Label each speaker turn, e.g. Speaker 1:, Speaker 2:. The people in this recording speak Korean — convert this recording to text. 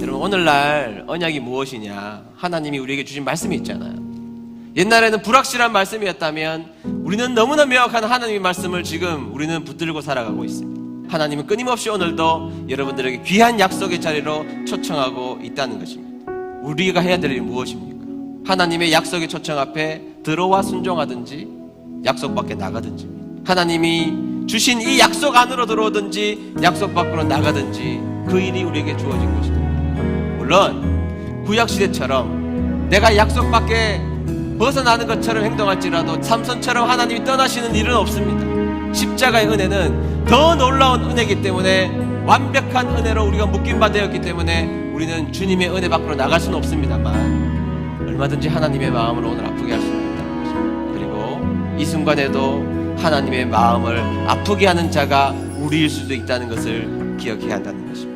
Speaker 1: 여러분 오늘날 언약이 무엇이냐? 하나님이 우리에게 주신 말씀이 있잖아요. 옛날에는 불확실한 말씀이었다면 우리는 너무나 명확한 하나님의 말씀을 지금 우리는 붙들고 살아가고 있습니다. 하나님은 끊임없이 오늘도 여러분들에게 귀한 약속의 자리로 초청하고 있다는 것입니다. 우리가 해야 될 일이 무엇입니까? 하나님의 약속의 초청 앞에 들어와 순종하든지 약속 밖에 나가든지 하나님이 주신 이 약속 안으로 들어오든지 약속 밖으로 나가든지 그 일이 우리에게 주어진 것입니다. 물론 구약 시대처럼 내가 약속 밖에 벗어나는 것처럼 행동할지라도 삼손처럼 하나님이 떠나시는 일은 없습니다. 십자가의 은혜는 더 놀라운 은혜이기 때문에 완벽한 은혜로 우리가 묶임 받았기 때문에 우리는 주님의 은혜 밖으로 나갈 수는 없습니다만 얼마든지 하나님의 마음을 오늘 아프게 할 있다는 것입니다. 그리고 이 순간에도 하나님의 마음을 아프게 하는 자가 우리일 수도 있다는 것을 기억해야 한다는 것입니다.